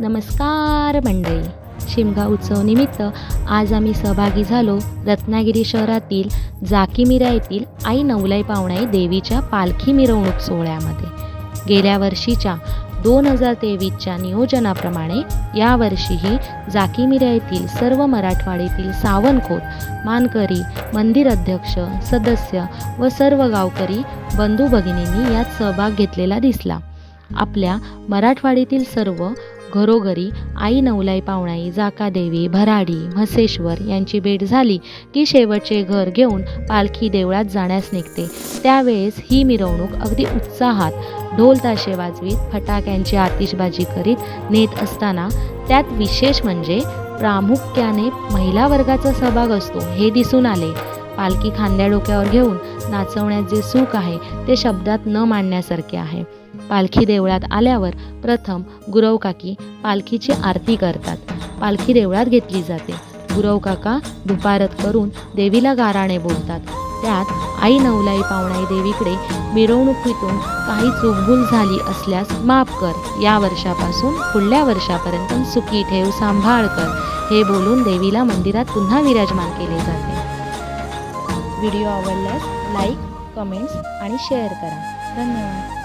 नमस्कार मंडळी. शिमगा उत्सव निमित्त आज आम्ही सहभागी झालो रत्नागिरी शहरातील जाकीमिरा येथील आई नवलाई पावणाई देवीच्या पालखी मिरवणूक सोहळ्यामध्ये गेल्या वर्षीच्या दोन हजार तेवीसच्या नियोजनाप्रमाणे यावर्षीही जाकीमिरा येथील सर्व मराठवाडीतील सावनखोत मानकरी मंदिर अध्यक्ष सदस्य व सर्व गावकरी बंधू भगिनींनी यात सहभाग घेतलेला दिसला. आपल्या मराठवाडीतील सर्व घरोघरी आई नवलाई पावणाई जाकादेवी भराडी म्हसेश्वर यांची भेट झाली की शेवटचे घर घेऊन पालखी देवळात जाण्यास निघते. त्यावेळेस ही मिरवणूक अगदी उत्साहात ढोल ताशे वाजवीत फटाक्यांची आतिषबाजी करीत नेत असताना त्यात विशेष म्हणजे प्रामुख्याने महिला वर्गाचा सहभाग असतो हे दिसून आले. पालखी खांद्या डोक्यावर घेऊन नाचवण्यात जे सुख आहे ते शब्दात न मांडण्यासारखे आहे. पालखी देवळात आल्यावर प्रथम गुरवकाकी पालखीची आरती करतात. पालखी देवळात घेतली जाते. गुरव काका करून देवीला गाराणे बोलतात. त्यात आई नवलाई पावणाई देवीकडे मिरवणुकीतून काही चुकभूल झाली असल्यास माफ कर. या वर्षापासून पुढल्या वर्षापर्यंत सुखी ठेव सांभाळ कर. हे बोलून देवीला मंदिरात पुन्हा विराजमान केले जाते. व्हिडिओ आवडल्यास लाईक कमेंट्स आणि शेअर करा. धन्यवाद.